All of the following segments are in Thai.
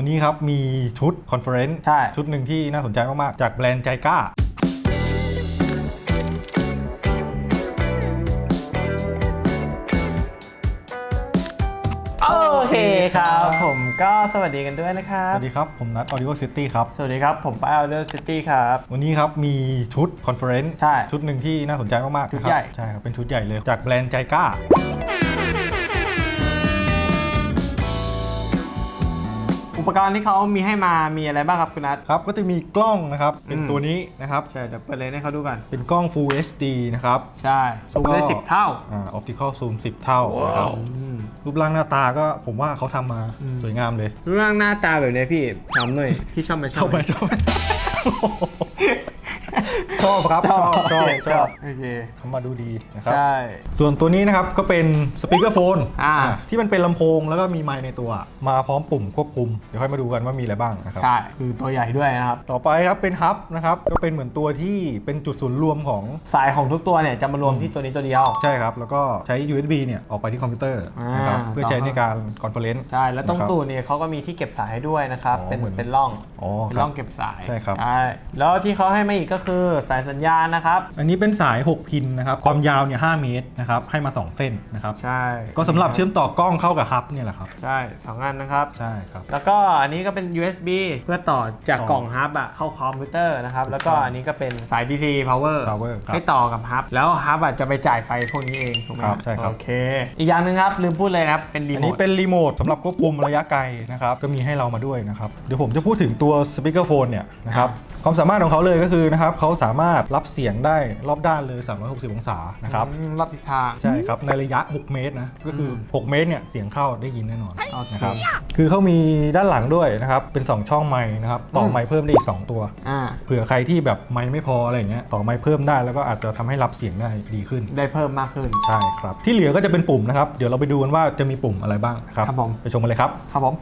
วันนี้ครับมีชุดคอนเฟอเรนซ์ใช่ ชุดหนึ่งที่น่าสนใจมาก ๆ จากแบรนด์ใจกล้า โอเคครับ ผมก็สวัสดีกันด้วยนะครัสบ วัสดีครับ ผมนัท Audio City ครับ สวัสดีครับ ผมป้ายออเดอร์ซิตี้ครับ วันนี้ครับมีชุดคอนเฟอเรนซ์ใช่ชุดหนึ่งที่น่าสนใจมากๆชุดนะครับใหญ่ใช่ครับเป็นชุดใหญ่เลยจากแบรนด์ใจกล้า อุปกรณ์ที่เขามีให้มามีอะไรบ้างครับคุณนัท ครับก็จะมีกล้องนะครับ เป็นอืม ตัวนี้นะครับ ใช่เดี๋ยวเปิดเลยให้เขาดูกัน เป็นกล้อง Full HD นะครับใช่ซูมได้ก็สิบเท่า อ่า Optical Zoom 10 เท่านะครับอืมรูปร่างหน้าตาก็ผมว่าเขาทำมาอืม สวยงามเลย รูปร่างหน้าตาแบบนี้พี่ถามหน่อย พี่ชอบไหมชอบไหม ชอบไหม ชอบครับชอบชอบชอบโอเคทำมาดูดีนะครับ ใช่ ส่วนตัวนี้นะครับก็เป็นสปีกเกอร์โฟนอ่า ที่มันเป็นลำโพงแล้วก็มีไมค์ในตัว มาพร้อมปุ่มควบคุม เดี๋ยวค่อยมาดูกันว่ามีอะไรบ้างนะครับ ใช่ คือตัวใหญ่ด้วยนะครับ ต่อไปครับเป็นฮับนะครับ ก็เป็นเหมือนตัวที่เป็นจุดศูนย์รวมของ สายของทุกตัวเนี่ยจะมารวมที่ตัวนี้ตัวเดียว ใช่ครับ แล้วก็ใช้ USB เนี่ยออกไปที่คอมพิวเตอร์นะครับอ่า เพื่อใช้ในการคอนเฟอเรนซ์ ใช่ แล้วตรงนะครับตูดเนี่ยเขาก็มีที่เก็บสายให้ด้วยนะครับ อ๋อเป็นเหมือนเป็นร่อง อ๋อเป็นครับร่องเก็บสายใช่ครับใช่แล้วที่เขาให้มาอีกก็คือสายสัญญาณนะครับ อันนี้เป็นสาย 6 พินนะครับ ความยาวเนี่ย5เมตรนะครับ ให้มา 2 เส้นนะครับ ใช่ก็สำหรับเชื่อมต่อกล้องเข้ากับฮับเนี่ยแหละครับ ใช่สองอันนะครับ ใช่ครับ แล้วก็อันนี้ก็เป็น USB เพื่อต่อจากต่อกล่องฮับอะเข้าคอมพิวเตอร์นะครับ แล้วก็ถูกต้องอันนี้ก็เป็นสาย DC power power ครับให้ต่อกับฮับ แล้วฮับอะจะไปจ่ายไฟพวกนี้เองถูกไหมครับใช่ครับ โอเค อีกอย่างหนึ่งครับลืมพูดเลยนะครับ เป็นรีอันโมนี้ท เป็นรีโมทสำหรับควบคุมระยะไกลนะครับ ก็มีให้เรามาด้วยนะครับ เดี๋ยวผมจะพูดถึงตัวสปีกเกอร์โฟนเนี่ยนะครับ ความสามารถของเขาเลยก็คือนะครับเขาสามารถรับเสียงได้รอบด้านเลย 360 องศานะครับอืมรับทิศทาง ใช่ครับในระยะ 6 เมตรนะก็คือ 6 เมตรเนี่ยเสียงเข้าได้ยินแน่นอนโอเคนะครับคือเขามีด้านหลังด้วยนะครับเป็น 2 ช่องไมค์นะครับต่อไมค์เพิ่มได้อีก 2 ตัว อ่า เผื่อใครที่แบบไมค์ไม่พออะไรอย่างเงี้ยต่อไมค์เพิ่มได้แล้วก็อาจจะทำให้รับเสียงได้ดีขึ้น ได้เพิ่มมากขึ้น ใช่ครับ ที่เหลือก็จะเป็นปุ่มนะครับ เดี๋ยวเราไปดูกันว่าจะมีปุ่มอะไรบ้างนะครับ ครับผม ไปชมกันเลยครับ ครับผม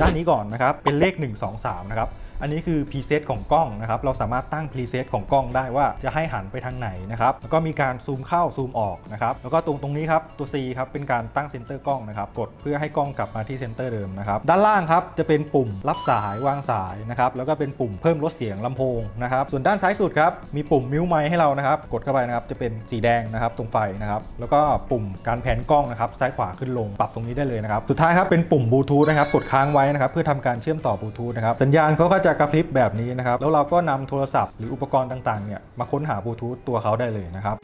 ด้านนี้ก่อนนะครับ เป็นเลข 1 2 3 นะครับ อันนี้คือ preset ของกล้องนะครับ เราสามารถตั้ง preset ของกล้องได้ว่าจะให้หันไปทางไหนนะครับ แล้วก็มีการซูมเข้าซูมออกนะครับ แล้วก็ตรงตรงนี้ครับตัว C ครับเป็นการตั้งเซนเตอร์กล้องนะครับ กดเพื่อให้กล้องกลับมาที่เซนเตอร์เดิมนะครับ ด้านล่างครับจะเป็นปุ่มรับสายวางสายนะครับ แล้วก็เป็นปุ่มเพิ่มลดเสียงลำโพงนะครับ ส่วนด้านซ้ายสุดครับมีปุ่มมิวไมให้เรานะครับ กดเข้าไปนะครับจะเป็นสีแดงนะครับตรงไฟนะครับ แล้วก็ปุ่มการแผนกล้องนะครับซ้ายขวาขึ้นลงปรับตรงนี้ได้เลยนะครับ สุดท้ายครับเป็นปุ่มบลูทูธนะครับ กดค้างไว้นะครับเพื่อทำการเชื่อมต่อบลูทูธนะครับ สัญญาณเขาก็จะกระพริบแบบนี้นะครับ แล้วเราก็นำโทรศัพท์หรืออุปกรณ์ต่างๆเนี่ยมาค้นหาบลูทูธตัวเขาได้เลยนะครับ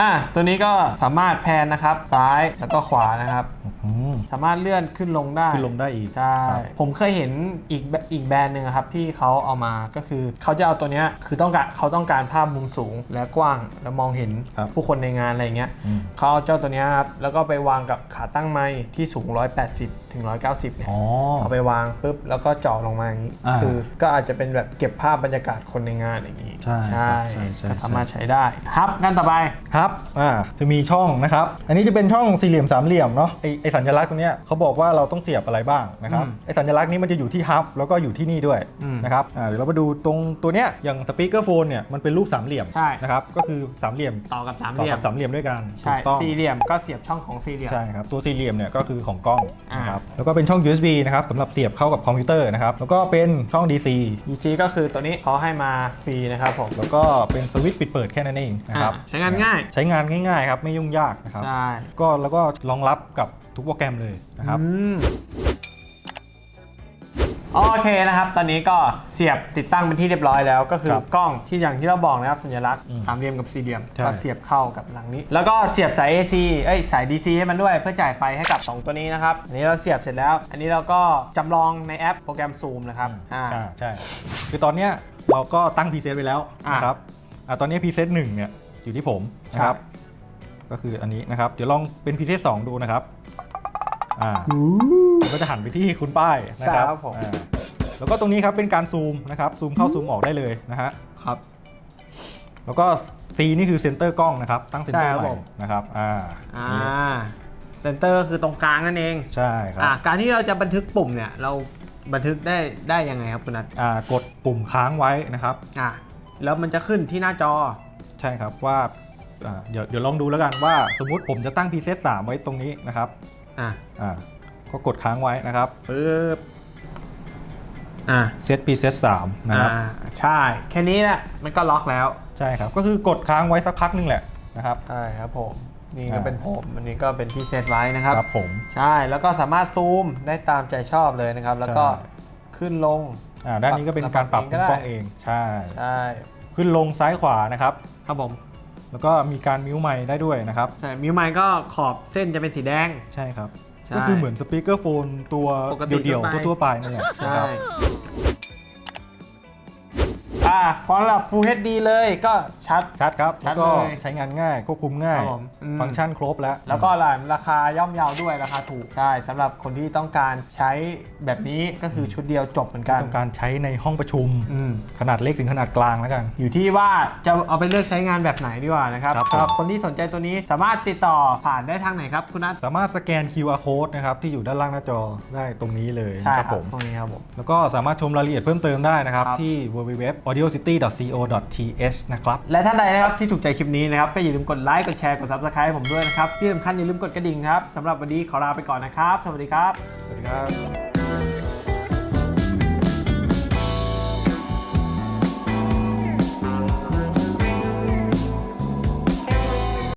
อะตัวนี้ก็สามารถแพนนะครับซ้ายแล้วก็ขวานะครับอื สามารถเลื่อนขึ้นลงได้ขึ้นลงได้อีกใช่ครับ ผมเคยเห็นอีกแบอีกแบรนด์หนึ่งอะครับที่เขาเอามาก็คือเขาจะเอาตัวเนี้ยคือต้องการเขาต้องการภาพมุมสูงและกว้าง และมองเห็นครับผู้คนในงานอะไรเงี้ยอืม เขาเอาเจ้าตัวเนี้ยครับแล้วก็ไปวางกับขาตั้งไม้ที่สูง 180ถึง190เนี่ย อ๋อ เอาไปวางปุ๊บแล้วก็เจาะลงมาอย่างนี้ อ่าคือก็อาจจะเป็นแบบเก็บภาพบรรยากาศคนในงานอย่างนี้ใช่ครับใช่ใช่ ก็สามารถใช้ได้ครับงั้นต่อไป ครับ อ่า จะมีช่องนะครับ อันนี้จะเป็นช่องสี่เหลี่ยมสามเหลี่ยมเนาะ ไอไอสัญลักษณ์ตรงเนี้ยเขาบอกว่าเราต้องเสียบอะไรบ้างนะครับอืมไอสัญลักษณ์นี้มันจะอยู่ที่ฮับแล้วก็อยู่ที่นี่ด้วยอืมนะครับอ่าเดี๋ยวเรามาดูตรงตัวเนี้ยอย่างสปีกเกอร์โฟนเนี่ยมันเป็นรูปสามเหลี่ยมใช่นะครับก็คือสามเหลี่ยมต่อกับสามเหต่อลี่ยกัมบสามเหลี่ยมด้วยกันใช่ถูกต้องสี่เหลี่ยมก็เสียบช่องของสี่เหลี่ยมใช่ครับตัวสี่เหลี่ยมเนี่ยก็คือของกล้องอ่านนะครับแล้วก็เป็นช่อง USB นะครับสำหรับเสียบเข้ากับคอมพิวเตอร์นะครับแล้วก็เป็นช่อง DC DC ก็คือตัวนี้เขาให้มาฟรีนะครับผมแล้วก็เป็นสวิตช์ปิดเปิดแค่นั้นเองนะครับอ่าใช้งานง่าย ใช้งานง่ายๆครับไม่ยุ่งยากนะครับใช่ก็แล้วก็รองรับกับ ทุกโปรแกรมเลยนะครับอืมโอเคนะครับ ตอนนี้ก็เสียบติดตั้งเป็นที่เรียบร้อยแล้ว ก็คือครับกล้องที่อย่างที่เราบอกนะครับสัญลักษณ์อืมสามเหลี่ยมกับสี่เหลี่ยมใช่ ก็เสียบเข้ากับหลังนี้ แล้วก็เสียบสาย AC เอ้ยสาย DC ให้มันด้วยเพื่อจ่ายไฟให้กับ 2 ตัวนี้นะครับอันนี้เราเสียบเสร็จแล้ว อันนี้เราก็จำลองในแอปโปรแกรม Zoom นะครับอ่า อ่าใช่ คือตอนเนี้ยเราก็ตั้งพรีเซตไว้แล้วอ่านะครับอ่าตอนนี้พรีเซตหนึ่งเนี่ยอยู่ที่ผมนะครับ ก็คืออันนี้นะครับ เดี๋ยวลองเป็นพรีเซตสองดูนะครับ อ่าผมก็จะหันไปที่คุณป้ายนะครับใช่ครับผมอ่าแล้วก็ตรงนี้ครับเป็นการซูมนะครับซูมเข้าซูมออกได้เลยนะฮะครับ แล้วก็ C นี่คือเซนเตอร์กล้องนะครับ ตั้งเซนเตอใช่ร์ครับใหม่ผมนะครับอ่าอ่านี่เซนเตอร์คือตรงกลางนั่นเองใช่ครับอ่าการที่เราจะบันทึกปุ่มเนี่ยเราบันทึกได้ได้ยังไงครับคุณนัทอ่ากดปุ่มค้างไว้นะครับอ่าแล้วมันจะขึ้นที่หน้าจอ ใช่ครับว่าอ่าเดี๋ยวเดี๋ยวลองดูแล้วกันว่าสมมุติผมจะตั้ง preset 3 ไว้ตรงนี้นะครับ อะอ่าก็กดค้างไว้นะครับปึ๊บอะ set preset 3นะครับอ่าใช่ แค่นี้แหละมันก็ล็อกแล้ว ใช่ครับ ก็คือกดค้างไว้สักพักหนึงแหละนะครับใช่ครับผม นี่ก็อ่าเป็นผมอันนี้ก็เป็นที่เซตไว้นะครับครับผมใช่แล้วก็สามารถซูมได้ตามใจชอบเลยนะครับ แล้วก็ใช่ขึ้นลงอ่าด้านนี้ก็เป็นการปรับปรับเองก็ได้มุมกล้องเองใช่ใช่ขึ้นลงซ้ายขวานะครับครับผม แล้วก็มีการมิวไมค์ได้ด้วยนะครับ ใช่มิวไมค์ก็ขอบเส้นจะเป็นสีแดง ใช่ครับ ใช่ก็คือเหมือนสปีกเกอร์โฟนตัวปกติเดี่ยวทั่วไปๆทั่วๆไปนั่นแหละนะใช่ครับ อ่าพอระดับ Full HD เลยก็ชัด ชัดครับชัแล้ดวก็เลยใช้งานง่ายควบคุมง่าย ครับผมอืม ฟังก์ชันครบแล้ว แล้วก็หลานราคาย่อมเยาด้วยราคาถูกใช่สำหรับคนที่ต้องการใช้แบบนี้ก็คือชุดเดียวจบเหมือนกันต้องการใช้ในห้องประชุม อืม ขนาดเล็กถึงขนาดกลางแล้วกัน อยู่ที่ว่าจะเอาไปเลือกใช้งานแบบไหนดีกว่านะครับครับผม สำหรับคนที่สนใจตัวนี้สามารถติดต่อผ่านได้ทางไหนครับคุณนัทสามารถสแกน QR code นะครับที่อยู่ด้านล่างหน้าจอได้ตรงนี้เลยใช่นะคครัรับบผม ตรงนี้ครับผม แล้วก็สามารถชมรายละเอียดเพิ่มเติมได้นะครับ ครับ ที่ www.audiocity.co.th นะครับและท่านใดนะครับที่ถูกใจคลิปนี้นะครับก็อย่าลืมกดไลค์กดแชร์กด subscribe ให้ผมด้วยนะครับที่สำคัญอย่าลืมกดกระดิ่งครับสำหรับวันนี้ขอลาไปก่อนนะครับ สวัสดีครับ สวัสดีครับ